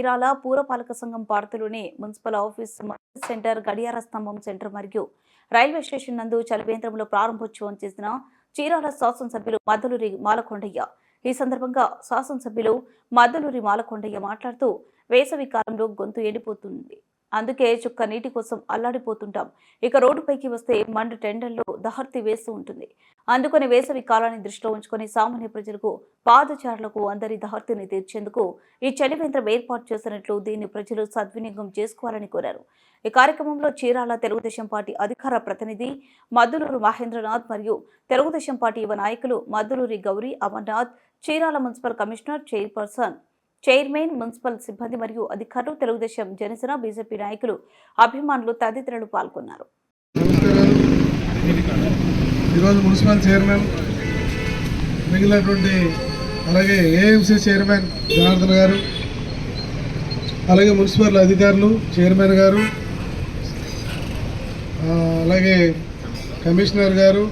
చీరాల పూరపాలక సంఘం పార్టీలోని municipal office centre గడియార స్తంభం సెంటర్ మరియు రైల్వే స్టేషన్ నందు చలివేంద్రంలో ప్రారంభోత్సవం చేసిన చీరాల శాసనసభ్యులు మద్దలూరి మాలకొండయ్య. ఈ సందర్భంగా శాసనసభ్యులు మద్దలూరి మాలకొండయ్య మాట్లాడుతూ వేసవి కాలంలో గొంతు ఎండిపోతుంది. అందుకే చుక్క నీటి కోసం అల్లాడిపోతుంటాం. ఇక రోడ్డుపైకి వస్తే మండు టెండర్లో దహర్తి వేస్తూ ఉంటుంది. అందుకని వేసవి కాలాన్ని దృష్టిలో ఉంచుకొని సామాన్య ప్రజలకు పాదచారులకు అందరి దహర్తిని తీర్చేందుకు ఈ చలివేంద్రం ఏర్పాటు చేసినట్లు దీన్ని ప్రజలు సద్వినియోగం చేసుకోవాలని కోరారు. ఈ కార్యక్రమంలో చీరాల తెలుగుదేశం పార్టీ అధికార ప్రతినిధి మద్దులూరు మహేంద్రనాథ్ మరియు తెలుగుదేశం పార్టీ యువ నాయకులు Maddulur Gauri Amarnath Chirala municipal commissioner chairperson chairman municipal సిబ్బంది మరియు అధికారులు తెలుగుదేశం జనసేన బీజేపీ నాయకులు అభిమానులు తదితరులు పాల్గొన్నారు. ఈరోజు మున్సిపల్ చైర్మన్ మిగిలినటువంటి అలాగే ఏఎంసీ చైర్మన్ జనార్దన్ గారు అలాగే మున్సిపల్ అధికారులు చైర్మన్ గారు అలాగే కమిషనర్ గారు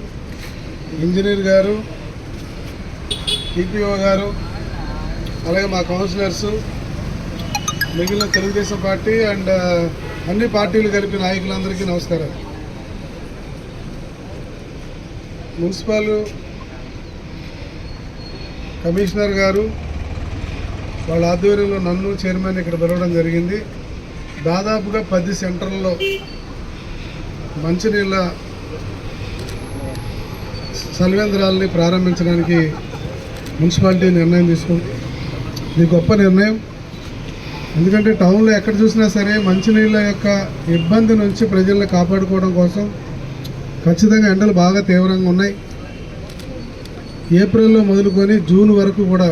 ఇంజనీర్ గారు టీపీఓ గారు అలాగే మా కౌన్సిలర్స్ మిగిలిన తెలుగుదేశం పార్టీ అండ్ అన్ని పార్టీలు కలిపి నాయకులందరికీ నమస్కారం మున్సిపల్ కమిషనర్ గారు వాళ్ళ ఆధ్వర్యంలో నన్ను చైర్మన్ ఇక్కడ పిలవడం జరిగింది. దాదాపుగా పది సెంటర్లలో మంచినీళ్ళ సల్వేంద్రాలని ప్రారంభించడానికి మున్సిపాలిటీ నిర్ణయం తీసుకుంది. ఇది గొప్ప నిర్ణయం. ఎందుకంటే టౌన్లో ఎక్కడ చూసినా సరే మంచినీళ్ళ యొక్క ఇబ్బంది నుంచి ప్రజల్ని కాపాడుకోవడం కోసం ఖచ్చితంగా ఎండలు బాగా తీవ్రంగా ఉన్నాయి. ఏప్రిల్లో మొదలుకొని జూన్ వరకు కూడా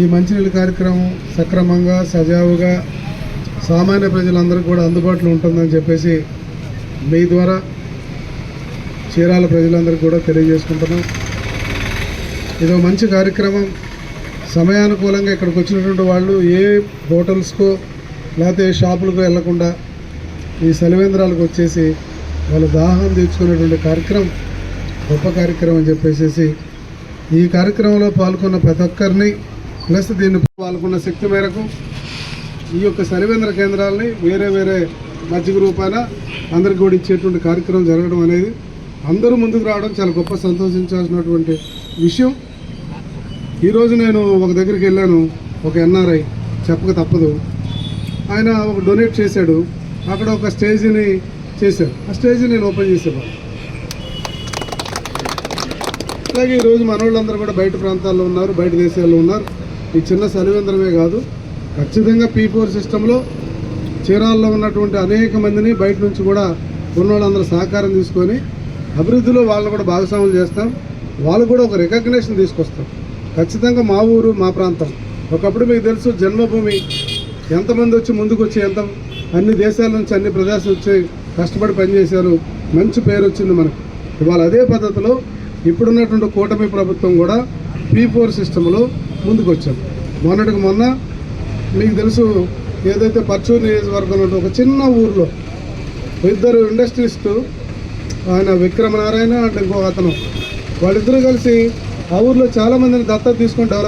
ఈ మంచినీళ్ళ కార్యక్రమం సక్రమంగా సజావుగా సామాన్య ప్రజలందరికీ కూడా అందుబాటులో ఉంటుందని చెప్పేసి మీ ద్వారా చీరాల ప్రజలందరికీ కూడా తెలియజేసుకుంటున్నాం. ఇది మంచి కార్యక్రమం. సమయానుకూలంగా ఇక్కడికి వచ్చినటువంటి వాళ్ళు ఏ హోటల్స్కో లేకపోతే ఏ షాపులకు వెళ్ళకుండా ఈ సెలవేంద్రాలకు వచ్చేసి వాళ్ళ దాహం తీర్చుకునేటువంటి కార్యక్రమం గొప్ప కార్యక్రమం అని చెప్పేసి ఈ కార్యక్రమంలో పాల్గొన్న ప్రతి ఒక్కరిని ప్లస్ దీన్ని పాల్గొన్న శక్తి మేరకు ఈ యొక్క సరివేంద్ర కేంద్రాలని వేరే వేరే మజ్జిగ రూపాన అందరికి కూడా ఇచ్చేటువంటి కార్యక్రమం జరగడం అనేది అందరూ ముందుకు రావడం చాలా గొప్ప సంతోషించాల్సినటువంటి విషయం. ఈరోజు నేను ఒక దగ్గరికి వెళ్ళాను ఒక ఎన్ఆర్ఐ చెప్పక తప్పదు. ఆయన ఒక డొనేట్ చేశాడు అక్కడ ఒక స్టేజ్ని చేశారు ఆ స్టేజ్ నేను ఓపెన్ చేసేవాడు అలాగే ఈరోజు మనవాళ్ళందరూ కూడా బయట ప్రాంతాల్లో ఉన్నారు బయట దేశాల్లో ఉన్నారు. ఈ చిన్న సలివేంద్రమే కాదు ఖచ్చితంగా పీ ఫోర్ సిస్టంలో చీరాల్లో ఉన్నటువంటి అనేక మందిని బయట నుంచి కూడా ఉన్నవాళ్ళందరూ సహకారం తీసుకొని అభివృద్ధిలో వాళ్ళని కూడా భాగస్వాములు చేస్తాం. వాళ్ళు కూడా ఒక రికగ్నేషన్ తీసుకొస్తాం ఖచ్చితంగా మా ఊరు మా ప్రాంతం. ఒకప్పుడు మీకు తెలుసు జన్మభూమి. ఎంతమంది వచ్చి ముందుకు వచ్చి ఎంత అన్ని దేశాల నుంచి అన్ని ప్రదేశాలు వచ్చి కష్టపడి పనిచేశారు. మంచి పేరు వచ్చింది మనకు. ఇవాళ అదే పద్ధతిలో ఇప్పుడున్నటువంటి కూటమి ప్రభుత్వం కూడా పీ ఫోర్ సిస్టంలో ముందుకు వచ్చాం. మొన్నటికి మొన్న మీకు తెలుసు ఏదైతే పర్చూర్ నియోజకవర్గంలో ఒక చిన్న ఊర్లో ఇద్దరు ఇండస్ట్రీస్టు ఆయన విక్రమనారాయణ అంటే ఇంకో అతను వాళ్ళిద్దరూ కలిసి ఆ ఊర్లో చాలా మందిని దత్తత తీసుకొని డెవలప్